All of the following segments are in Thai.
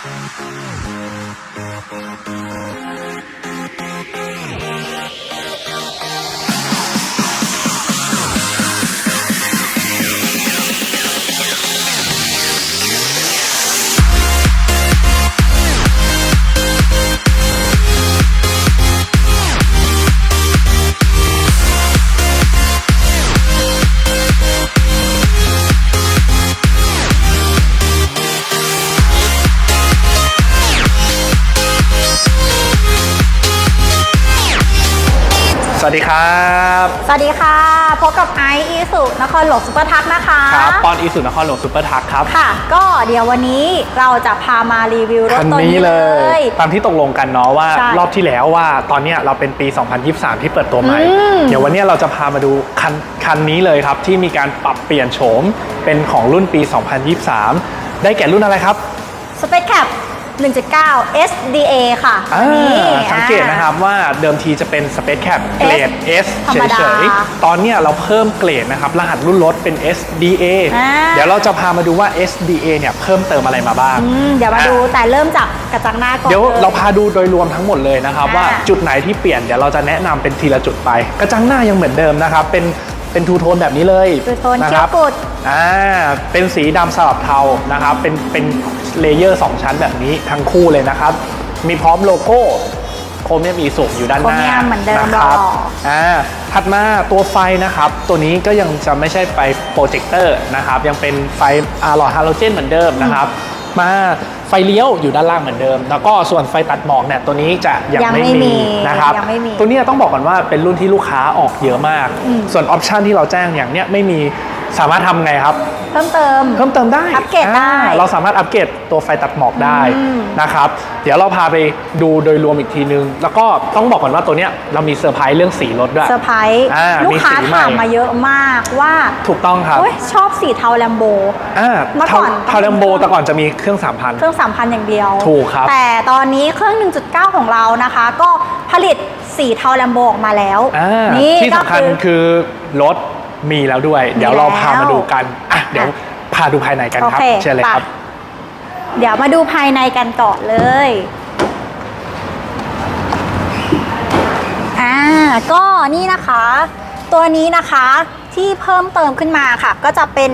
ส วัสดีครับ สวัสดีค่ะ พบกับไอซ์อีสุนครหลวงซุปเปอร์ทักนะคะครับปอนอีสุนครหลวงซูเปอร์ทักครับ ค่ะ ก็เดี๋ยววันนี้เราจะพามารีวิวรถคันตัวนี้นี้เลเลย ย ตามที่ตกลงกันเนาะว่า ใช่รอบที่แล้วว่าตอนเนี้ยเราเป็นปี 2023 ที่เปิดตัวใหม่ อืม เดี๋ยววันเนี้ยเราจะพามาดูคันคันนี้เลยครับ ที่มีการปรับเปลี่ยนโฉมเป็นของรุ่นปี 2023 ได้แก่รุ่นอะไรครับสเปคแคป 1.9 SDA ค่ะอ่านี่สังเกตนะครับว่าเดิมทีจะเป็นสเปซแคปเกรด S ธรรมดาเฉยๆ ตอนเนี้ยเราเพิ่มเกรดนะครับ รหัสรุ่นรถเป็น SDA อ่า เดี๋ยวเราจะพามาดูว่า SDA เนี่ยเพิ่มเติมอะไรมาบ้าง อืมเดี๋ยวมาดูอะแต่เริ่มจากกระจังหน้าก่อน เดี๋ยวลเราพาดูโดยรวมทั้งหมดเลยนะครับ อ่าว่าจุดไหนที่เปลี่ยนเดี๋ยวเราจะแนะนำเป็นทีละจุดไป กระจังหน้ายังเหมือนเดิมนะครับ เป็น เป็นทูโทนแบบนี้เลยทูโทนนะเขีคยวรับกุดอ่าเป็นสีดำสลับเทานะครับ เป็นเป็นเลเยอร์ 2 ชั้นแบบนี้ทั้งคู่เลยนะครับ มีพร้อมโลโก้โครเมียมอีสุอยู่ด้านหน้าโครเมียมเหมือนเดิมนะครับหล่ออ่าถัดมาตัวไฟนะครับ ตัวนี้ก็ยังจะไม่ใช่ไฟโปรเจคเตอร์นะครับ ยังเป็นไฟอะหลอดฮาโลเจนเหมือนเดิมนะครับ มาไฟเลี้ยวอยู่ด้านล่างเหมือนเดิม แล้วก็ส่วนไฟตัดหมอกเนี่ยตัวนี้จะยังยังไม่ไม่มีมีนะครับยังไม่มีตัวเนี้ยต้องบอกก่อนว่าเป็นรุ่นที่ลูกค้าออกเยอะมาก อืม ส่วนออปชันที่เราแจ้งอย่างเนี้ยไม่มีสามารถทำไงครับ เพิ่มเติม เพิ่มเติมได้อัปเกรดได้อ่าเราสามารถอัปเกรดตัวไฟตัดหมอกได้อืม นะครับ เดี๋ยวเราพาไปดูโดยรวมอีกทีนึง แล้วก็ต้องบอกก่อนว่าตัวเนี้ยเรามีเซอร์ไพรส์เรื่องสีรถด้วย เซอร์ไพรส์อ่าลูกค้ามีสีใหม่ ถามมาเยอะมากว่าถูกต้องครับโอ๊ยชอบสีเทาแลมโบ อ่าเมื่อก่อน ทาเลมโบแต่ก่อนจะมีเครื่อง3,000เครื่อง 3,000 อย่างเดียว ถูกครับแต่ตอนนี้เครื่อง 1.9 ของเรานะคะ ก็ผลิตสีเทาแลมโบออกมาแล้วอ่านี่ที่สำคัญก็คือคือรถมีแล้วด้วย เดี๋ยวเราพามาดูกันอะ เดี๋ยวอะพาดูภายในกันครับ โอเคเชิญเลยครับ ไป เดี๋ยวมาดูภายในกันก่อนเลย อ่า ก็นี่นะคะ ตัวนี้นะคะที่เพิ่มเติมขึ้นมาค่ะ ก็จะเป็น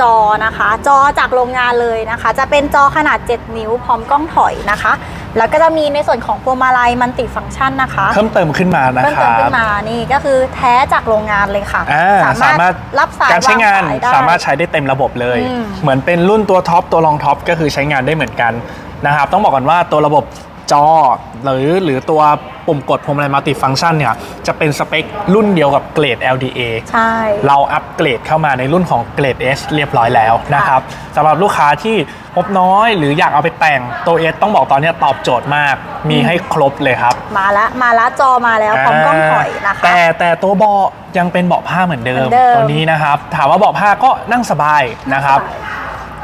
จอนะคะ จอจากโรงงานเลยนะคะ จะเป็นจอขนาด 7 นิ้วพร้อมกล้องถอยนะคะ แล้วก็จะมีในส่วนของพวงมาลัยมันติฟังก์ชันนะคะ เพิ่มเติมขึ้นมานะเพิ่มคเติมรัขึ้บนมานี่ก็คือแท้จากโรงงานเลยค่ะ อ่าสามารถรับสายการใช้งานวสยได้ สามารถใช้ได้เต็มระบบเลย อืม เหมือนเป็นรุ่นตัวท็อปตัวรองท็อปก็คือใช้งานได้เหมือนกันนะครับ ต้องบอกก่อนว่าตัวระบบ จอ หรือหรือตัวปุ่มกดพวงมาลัยมัลติฟังก์ชันเนี่ยจะเป็นสเปครุ่นเดียวกับเกรด LDA ใช่ เราอัปเกรดเข้ามาในรุ่นของเกรด S เรียบร้อยแล้วนะครับสำหรับลูกค้าที่งบน้อยหรืออยากเอาไปแต่งตัว S ต้องบอกตอนเนี้ยตอบโจทย์มาก มีให้ครบเลยครับ มาละมาละจอมาแล้วพร้อมกล้องถอยนะคะ แต่แต่ตัวเบาะยังเป็นเบาะผ้าเหมือนเดิมเหมือนเดิมตัวนี้นะครับ ถามว่าเบาะผ้าก็นั่งสบายนะครับ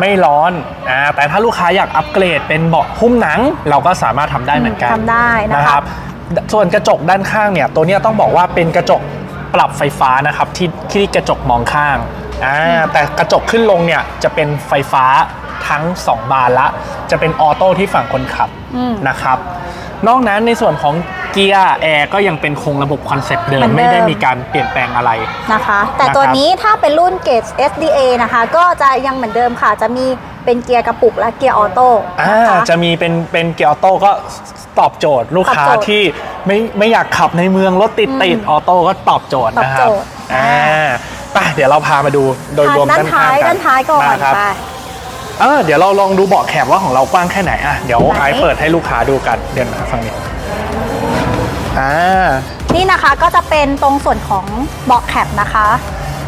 ไม่ร้อนอ่าแต่ถ้าลูกค้าอยากอัปเกรดเป็นเบาะหุ้มหนัง เราก็สามารถทำได้เหมือนกันทำได้นะคะนะครับ ส่วนกระจกด้านข้างเนี่ยตัวเนี้ยต้องบอกว่าเป็นกระจกปรับไฟฟ้านะครับที่ที่กระจกมองข้างอ่าแต่กระจกขึ้นลงเนี่ยจะเป็นไฟฟ้าทั้ง 2 บานละ จะเป็นออโต้ที่ฝั่งคนขับอืม นะครับ นอกนั้นในส่วนของ เกียร์แอร์ก็ยังเป็นคงระบบคอนเซ็ปต์เดิเหมืมอนเดิม ไม่ได้มีการเปลี่ยนแปลงอะไร นะคะ แต่ตัวนี้ถ้าเป็นรุ่นเกรด SDA นะคะ ก็จะยังเหมือนเดิมค่ะ จะมีเป็นเกียร์กระปุกและเกียร์ออโต้อ่านะคะ จะมีเป็นเป็นเกียร์ออโต้ก็ตอบโจทย์ลูกค้าตอบโจทย์ที่ไม่ไม่อยากขับในเมืองรถติดติดออโต้ก็ตอบโจทย์นะครับตอบโจทย์ อ่าไปเดี๋ยวเราพามาดูโดยรวมด้าด้านนท้าข้างยกันด้านท้ายก่อนมาครับไป เออเดี๋ยวเราลองดูเบาะแคบว่าของเรากว้างแค่ไหนอะเดี๋ยวไหน ไอซ์เปิดให้ลูกค้าดูกันเดี๋ยวนะฟังนี้ อ่านี่นะคะก็จะเป็นตรงส่วนของเบาะแคปนะคะ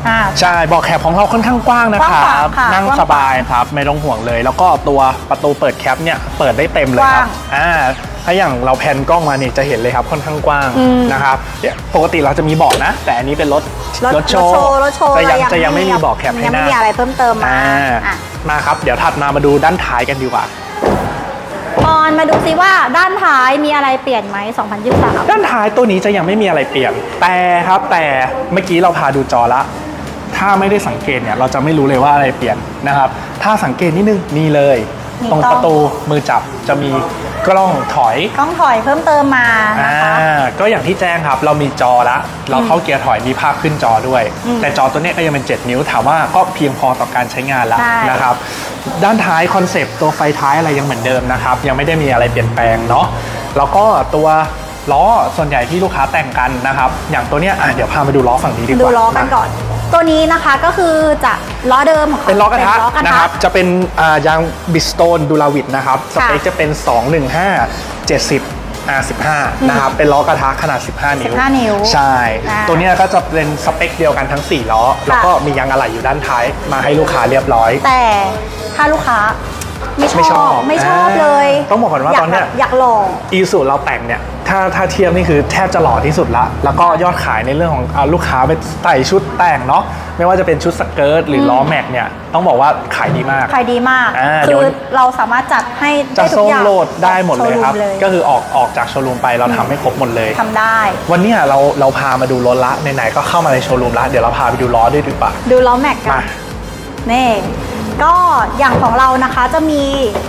อ่า ใช่เบาะแคบของเราค่อนข้างกว้างนะคกว้างขรัวางบค่ะนั่งกว้างสบายครับไม่ต้องห่วงเลย แล้วก็ตัวประตูเปิดแคปเนี่ยเปิดได้เต็มเลยครักว้าบงอ่าถ้าอย่างเราแพนกล้องมานี่จะเห็นเลยครับค่อนข้างกว้างอืมนะครับเนี่ยปกติเราจะมีเบาะนะ แต่อันนี้เป็นรถรถโชรถโชว์ว์รถโชว์แต่ยังเราจะยังไม่มีเบาะแคปให้ยังหไม่น้ามีอะไรเพิ่มเติมมาอ่าอะ มาครับเดี๋ยวถัดมามาดูด้านท้ายกันดีกว่า ปอนมาดูซิว่าด้านท้ายมีอะไรเปลี่ยนไหม 2023 ด้านท้ายตัวนี้จะยังไม่มีอะไรเปลี่ยน แต่ครับแต่เมื่อกี้เราพาดูจอละ ถ้าไม่ได้สังเกตเนี่ยเราจะไม่รู้เลยว่าอะไรเปลี่ยนนะครับ ถ้าสังเกตนิดนึงนี่เลย มีตรงกล้อง ประตูมือจับจะมีกล้องถอยกล้องถอยเพิ่มเติมมานะคะอ่าก็อย่างที่แจ้งครับ เรามีจอละเราเข้าเกียร์ถอยมีภาพขึ้นจอด้วย อืมแต่จอตัวเนี้ยก็ยังเป็น 7 นิ้วถามว่าก็เพียงพอต่อการใช้งานแล้วใช่ นะครับ ด้านท้ายคอนเซปต์ตัวไฟท้ายอะไรยังเหมือนเดิมนะครับ ยังไม่ได้มีอะไรเปลี่ยนแปลงเนาะแล้วก็ตัวล้อส่วนใหญ่ที่ลูกค้าแต่งกันนะครับ อย่างตัวเนี้ยอะเดี๋ยวพามาดูล้อฝั่งนี้ดีกว่าดูล้อกันมาก่อน ตัวนี้นะคะก็คือจะล้อเดิมของเขาเป็นล้อกระทะเป็นล้อกระนะทะครับ จะเป็นอ่ายางบิสโตนดูลาวิดนะครับสค่ะเปคจะเป็น 215 70 R15 นะครับ เป็นล้อกระทะขนาด 15 นิ้ว 15 นิ้ว ใช่อ่าตัวเนี้ยก็จะเป็นสเปคเดียวกันทั้ง 4 ล้อ แล้วก็มียางอะไหล่อยู่ด้านท้ายมาให้ลูกค้าเรียบร้อย แต่ถ้าลูกค้าไม่ชไม่ชออบบไม่ชอบอ่าเลย ต้องบอกก่อนว่าอยาตอนเนี้ยแบบอยากหล่ออีสูเราแต่งเนี่ย ถ้าถ้าเทียบนี่คือแทบจะหล่อที่สุดละ แล้วก็ยอดขายในเรื่องของอาลูกค้าไปใส่ชุดแต่งเนาะไม่ว่าจะเป็นชุดสเกิร์ตหรือล้อแม็กเนี่ยต้องบอกว่าขายดีมากขายดีมากอ่าเดี๋คืยวอเราสามารถจัดให้จะได้ทุส่กงอย่างโหลดได้หมดเลยครับโชว์รูมก็คือออกออกจากโชว์รูมไปเราทำให้ครบหมดเลยทำได้ วันเนี้ยเราเราพามาดูรถละไหนๆก็เข้ามาในโชว์รูมละเดี๋ยวเราพาไปดูล้อด้วยดีกว่าดูล้อแม็กกัมานนี่ก็อย่างของเรานะคะจะมี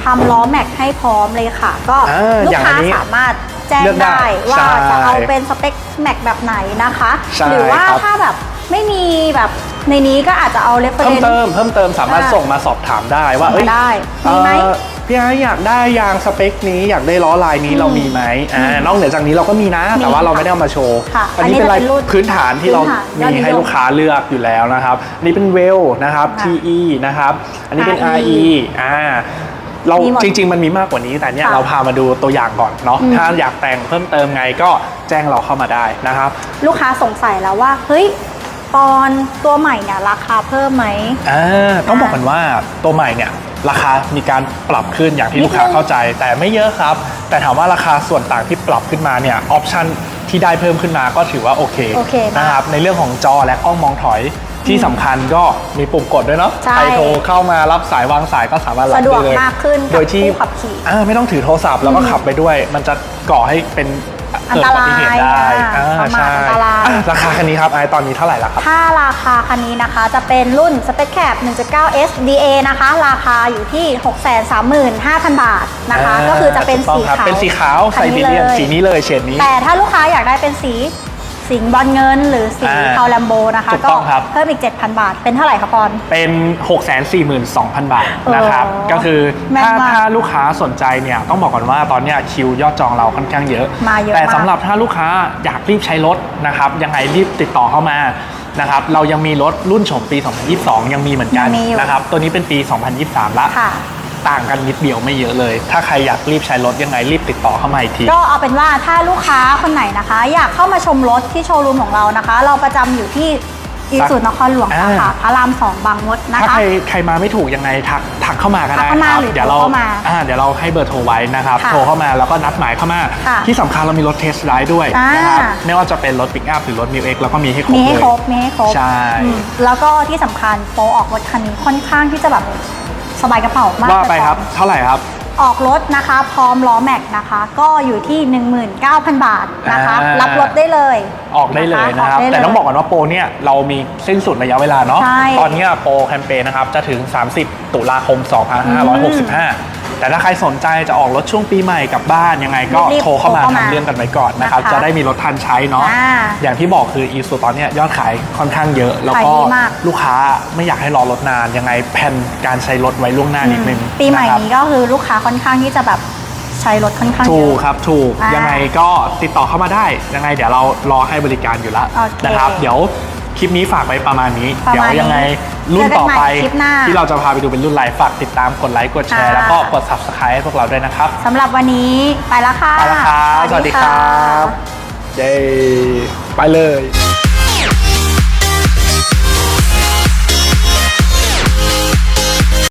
ทำล้อแม็กให้พร้อมเลยค่ะ ก็อ่าลูอกย่างค้าอันนี้สามารถ แจ้งเลือกได้ได้ว่าใช่จะเอาเป็นสเปคแม็กแบบไหนนะคะ ใช่หรือว่าครับ ถ้าแบบไม่มีแบบในนี้ก็อาจจะเอาเรฟเฟรเพิ่มน เติมเพิ่มเติมสามารถอ่าส่งมาสอบถามได้ว่าส่งมาเอ้ยได้มีไหมเอ่อพี่ไอ้อยากได้ยางสเปคนี้อยากได้ล้อลายนี้อืมเรามีไหมอ่านอกเหนือจากนี้เราก็มีนะแต่ว่าเราไม่ได้เอามาโชว์ค่ะอันนี้อันนี้เป็นลายจะเป็นรุ่นพื้นฐานที่เราพื้นฐานยอดมีนิยมให้ลูกค้าเลือกอยู่แล้วนะครับอันนี้เป็นเวลนะครับ ค่ะ TE นะครับ อันนี้เป็น RE RE อ่า เรามีหมดจริง ๆ มันมีมากกว่านี้ แต่เนี่ยค่ะ เราพามาดูตัวอย่างก่อนเนาะอืมถ้าอยากแต่งเพิ่มเติมไงก็แจ้งเราเข้ามาได้นะครับ ลูกค้าสงสัยแล้วว่า เฮ้ย ปอนตัวใหม่เนี่ยราคาเพิ่มไหม อ่าต้องบอกกันว่าตัวใหม่เนี่ยราคามีการปรับขึ้นอย่างที่นิดลูกค้านึง เข้าใจ แต่ไม่เยอะครับ แต่ถามว่าราคาส่วนต่างที่ปรับขึ้นมาเนี่ยออปชันที่ได้เพิ่มขึ้นมาก็ถือว่าโอเคโอเคมากนะครับในเรื่องของจอและกล้องมองถอย ที่สำคัญก็มีปุ่มกดด้วยเนาะใช่ ใครโทรเข้ามารับสายวางสายก็สามารถรับสะดวกได้เลย มากขึ้นกับโดยที่ผู้ขับขี่ อ่าไม่ต้องถือโทรศัพท์แล้วก็ขับไปด้วย มันจะก่อให้เป็นอันเกิดตอุรายบัติเหตุได้อ่าอ่าประมาทใช่อันตราย อะราคาคันนี้ครับไอตอนนี้เท่าไหร่ละครับ ถ้าราคาคันนี้นะคะจะเป็นรุ่น Spec Cap 1.9 SDA นะคะ ราคาอยู่ที่ 635,000 บาทนะคะ อ่าก็คือจะเป็นถูสีกต้องครับขาวเป็นสีขาวคัไซบีเรียนลสีนี้เลยเฉดนี้ แต่ถ้าลูกค้าอยากได้เป็นสี สิงห์บอลเงิน หรือสีอ่าเทาแลมโบนะคะถูกก็ต้องครับ เพิ่มอีก 7,000 บาท เป็นเท่าไหร่คะปอน เป็น 642,000 บาทนะครับ โอ้ก็คือแม่นถ้ามากถ้าลูกค้าสนใจเนี่ยต้องบอกก่อนว่าตอนเนี้ยคิวยอดจองเราค่อนข้างเยอะ มาเยอะแต่มากสำหรับถ้าลูกค้าอยากรีบใช้รถนะครับยังไงรีบติดต่อเข้ามานะครับเรายังมีรถรุ่นโฉมปี 2022 ยังมีเหมือนกันยังมีอยู่นะครับตัวนี้เป็นปี 2023 ละ ค่ะ ต่างกันนิดเดียวไม่เยอะเลย ถ้าใครอยากรีบใช้รถยังไงรีบติดต่อเข้ามาอีกที ก็เอาเป็นว่าถ้าลูกค้าคนไหนนะคะ อยากเข้ามาชมรถที่โชว์รูมของเรานะคะ เราประจำอยู่ที่อีสุนครหลวงอ่าสาขาพระรามสองบางมดนะถ้าคะ ใครใครมาไม่ถูกยังไงทักทักเข้ามาก็ได้ทักเข้ามาครับหรือเดี๋ยวเราโทรเข้ามาอ่าเดี๋ยวเราให้เบอร์โทรไว้นะครับค่ะโทรเข้ามาแล้วก็นัดหมายเข้ามา ค่ะที่สำคัญเรามีรถเทสไ i ด์ด้วยอ่าน นะครับไม่ว่าจะเป็นรถปิกอัพหรือรถมิวเอ็กแล้วก็มีให้ครบมีให้เลยครบมีให้ครบใช่ อืมแล้วก็ที่สำคัญโปรออกรถคันนี้ค่อนข้างที่จะแบบ สบายกระเป๋ามากว่าไปเลยครับ เท่าไหร่ครับ ออกรถนะคะ พร้อมล้อแม็กนะคะ ก็อยู่ที่ 19,000 บาทนะคะ อ่ารั รับรถได้เลย ออกได้เลยนะครับออกได้เลยแต่ต้องบอกก่อนว่าโปรเนี่ยเรามีสิ้นสุดระยะเวลาเนาะใช่ตอนเนี้ยโปรแคมเปญนะครับจะถึง 30 ตุลาคม2565 แต่ถ้าใครสนใจจะออกรถช่วงปีใหม่กลับบ้านยังไงก็รีบๆโทรเข้ามาโทรเข้ามาทำเรื่องกันไว้ก่อนนะครับ นะคะจะได้มีรถทันใช้เนาะ อ่าอย่างที่บอกคืออีสุตอนเนี้ยยอดขายค่อนข้างเยอะ แล้วก็ขายดีมาก ลูกค้าไม่อยากให้รอรถนาน ยังไงแผนการใช้รถไว้ล่วงหน้านิดนึงปีใหม่ะครับ นี้ก็คือลูกค้าค่อนข้างที่จะแบบใช้รถค่อนข้างเยถูกอะ ครับถูกอ่ายัยังไงก็ติดต่อเข้ามาได้ยังไงเดี๋ยวเรารอให้บริการอยู่แล้วโอเคนะครับ เดี๋ยว คลิปนี้ฝากไว้ประมาณนี้ ประเดี๋ยวมาณนี้ยังไงรุ่นต่อไป เจอกันใหม่คลิปหน้า ที่เราจะพาไปดูเป็นรุ่นไลฟ์ฝากติดตามกดไลค์กดแชร์ค่ะแล้วก็กด subscribe ให้พวกเราด้วยนะครับสำหรับวันนี้ไปแล้วค่ะ ไปแล้วครับสวัสดีครับะเย้ไปเลย